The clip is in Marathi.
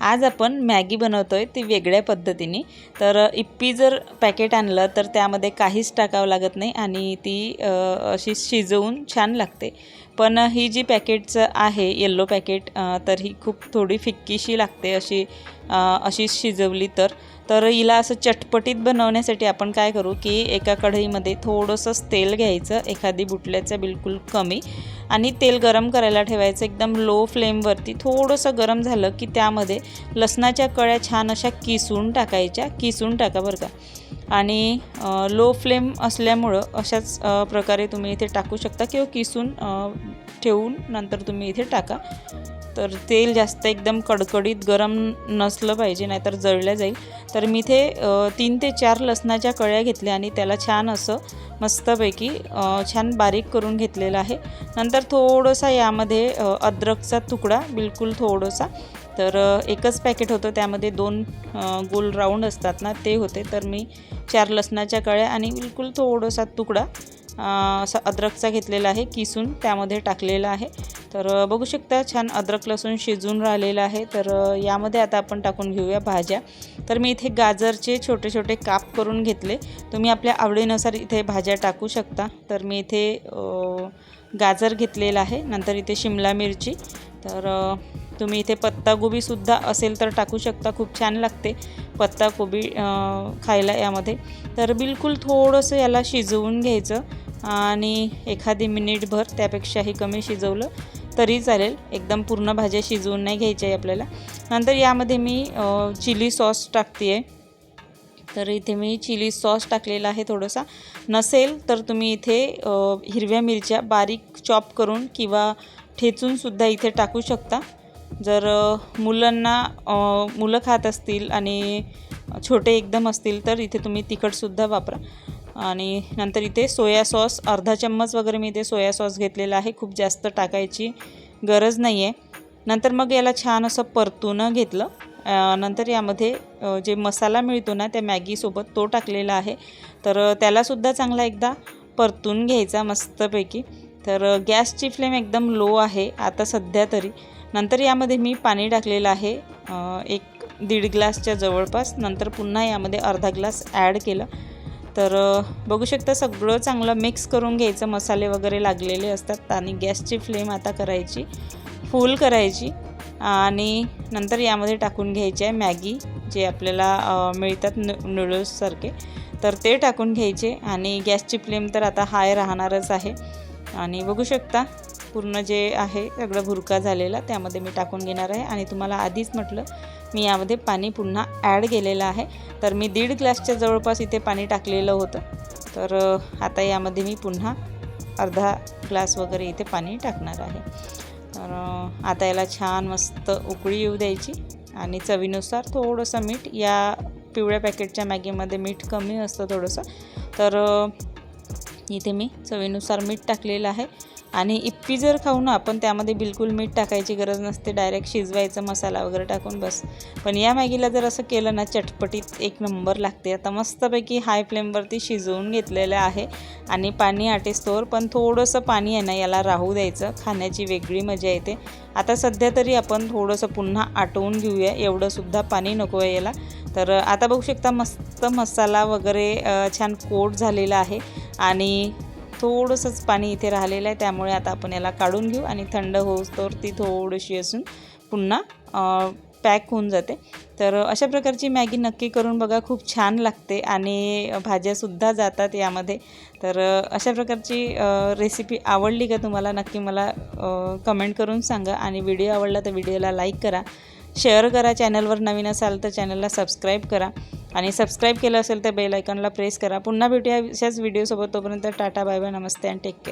आज आपण मॅगी बनवतो आहे ती वेगळ्या पद्धतीने. तर इप्पी जर पॅकेट आणलं तर त्यामध्ये काहीच टाकावं लागत नाही आणि ती अशी शिजवून छान लागते. पण ही जी पॅकेटचं आहे येल्लो पॅकेट तर ही खूप थोडी फिक्कीशी लागते अशी अशी शिजवली तर. तर हिला असं चटपटीत बनवण्यासाठी आपण काय करू की एका कढईमध्ये थोडंसंच तेल घ्यायचं एखादी बुटल्याचं बिलकुल कमी. आणि तेल गरम करायला ठेवायचं. एकदम लो फ्लेमवरती थोडंसं गरम झालं की त्यामध्ये लसणाच्या कळ्या छान अशा किसून टाकायच्या. किसून टाका बरं का. आणि लो फ्लेम असल्यामुळं अशाच प्रकारे तुम्ही इथे टाकू शकता किंवा किसून ठेवून नंतर तुम्ही इथे टाका. तर तेल जास्त एकदम कडकडीत गरम नसलं पाहिजे नाहीतर जळलं जाईल. तर मी इथे तीन ते चार लसणाच्या कळ्या घेतल्या आणि त्याला छान असं मस्तपैकी छान बारीक करून घेतलेलं आहे. नंतर थोडंसा यामध्ये अद्रकचा तुकडा बिलकुल थोडंसा. तर एकच पॅकेट होतं त्यामध्ये दोन गोल राऊंड असतात ना ते होते. तर मी चार लसणाच्या कळ्या आणि बिलकुल थोडासा तुकडा असा अद्रकचा घेतलेला आहे किसून त्यामध्ये टाकलेला आहे. तर बघू शकता छान अद्रक लसूण शिजून राहिलेलं आहे. तर यामध्ये आता आपण टाकून घेऊया भाज्या. तर मी इथे गाजरचे छोटे छोटे काप करून घेतले. तुम्ही आपल्या आवडीनुसार इथे भाज्या टाकू शकता. तर मी इथे गाजर घेतलेला आहे. नंतर इथे शिमला मिरची. तर तुम्ही इथे पत्ताकोबीसुद्धा असेल तर टाकू शकता. खूप छान लागते पत्ताकोबी खायला यामध्ये. तर बिलकुल थोडंसं याला शिजवून घ्यायचं. आणि एखादी मिनिटभर त्यापेक्षाही कमी शिजवलं. तरी चालेल. एकदम पूर्ण भाज्या शिजवून नाही घ्यायच्या आहे आपल्याला. नंतर यामध्ये मी चिली सॉस टाकते आहे तर इथे मी चिली सॉस टाकलेला आहे थोडंसा. नसेल तर तुम्ही इथे हिरव्या मिरच्या बारीक चॉप करून किंवा ठेचूनसुद्धा इथे टाकू शकता. जर मुलांना मुलं खात असतील आणि छोटे एकदम असतील तर इथे तुम्ही तिखटसुद्धा वापरा. आणि नंतर इथे सोया सॉस अर्धा चम्मच वगैरे मी इथे सोया सॉस घेतलेला आहे. खूप जास्त टाकायची गरज नाही आहे नंतर मग याला छान असं परतून घेतलं. नंतर यामध्ये जे मसाला मिळतो ना त्या मॅगीसोबत तो टाकलेला आहे. तर त्यालासुद्धा चांगला एकदा परतून घ्यायचा मस्तपैकी. तर गॅसची फ्लेम एकदम लो आहे आता सध्या तरी. नंतर यामध्ये मी पाणी टाकलेलं आहे एक दीड ग्लासच्या जवळपास. नंतर पुन्हा यामध्ये अर्धा ग्लास ॲड केलं. तर बघू शकता सगळं चांगलं मिक्स करून घ्यायचं. मसाले वगैरे लागलेले असतात आणि गॅसची फ्लेम आता करायची फुल करायची. आणि नंतर यामध्ये टाकून घ्यायचे आहे मॅगी जे आपल्याला मिळतात नू नूडल्ससारखे तर ते टाकून घ्यायचे आणि गॅसची फ्लेम तर आता हाय राहणारच आहे. आणि बघू शकता पूर्ण जे आहे सगळं भुरका झालेला त्यामध्ये मी टाकून घेणार आहे. आणि तुम्हाला आधीच म्हटलं मी यामध्ये पाणी पुन्हा ॲड केलेलं आहे. तर मी दीड ग्लासच्या जवळपास इथे पाणी टाकलेलं होतं. तर आता यामध्ये मी पुन्हा अर्धा ग्लास वगैरे इथे पाणी टाकणार आहे. तर आता याला छान मस्त उकळी येऊ द्यायची आणि चवीनुसार थोडंसं मीठ या पिवळ्या पॅकेटच्या मॅगीमध्ये मीठ कमी असतं थोडंसं. तर इथे मी चवीनुसार मीठ टाकलेलं आहे. आणि इप्पी जर खाऊ ना आपण त्यामध्ये बिलकुल मीठ टाकायची गरज नसते. डायरेक्ट शिजवायचं मसाला वगैरे टाकून बस. पण या मॅगीला जर असं केलं ना चटपटीत एक नंबर लागते. आता मस्तपैकी हाय फ्लेमवरती शिजवून घेतलेलं आहे. आणि पाणी आटेस्तोवर पण थोडंसं पाणी आहे ना याला राहू द्यायचं. खाण्याची वेगळी मजा येते. आता सध्या तरी आपण थोडंसं पुन्हा आटवून घेऊया. एवढंसुद्धा पाणी नको आहे याला. तर आता बघू शकता मस्त मसाला वगैरे छान कोट झालेला आहे. आणि थोडंसंच पाणी इथे राहिलेलं आहे त्यामुळे आता आपण याला काढून घेऊ आणि थंड होऊस्तोवर ती थोडीशी असून पुन्हा पॅक होऊन जाते. तर अशा प्रकारची मॅगी नक्की करून बघा खूप छान लागते आणि भाज्यासुद्धा जातात यामध्ये. तर अशा प्रकारची रेसिपी आवडली का तुम्हाला नक्की मला कमेंट करून सांगा आणि व्हिडिओ आवडला तर व्हिडिओला लाईक करा. शेअर करा चॅनलवर नवीन असाल तर चॅनलला सबस्क्राईब करा. आणि सबस्क्राईब केलं असेल तर बेल आयकॉनला प्रेस करा. पुन्हा भेटूया अशाच व्हिडिओसोबत तोपर्यंत tata bye bye namaste and take care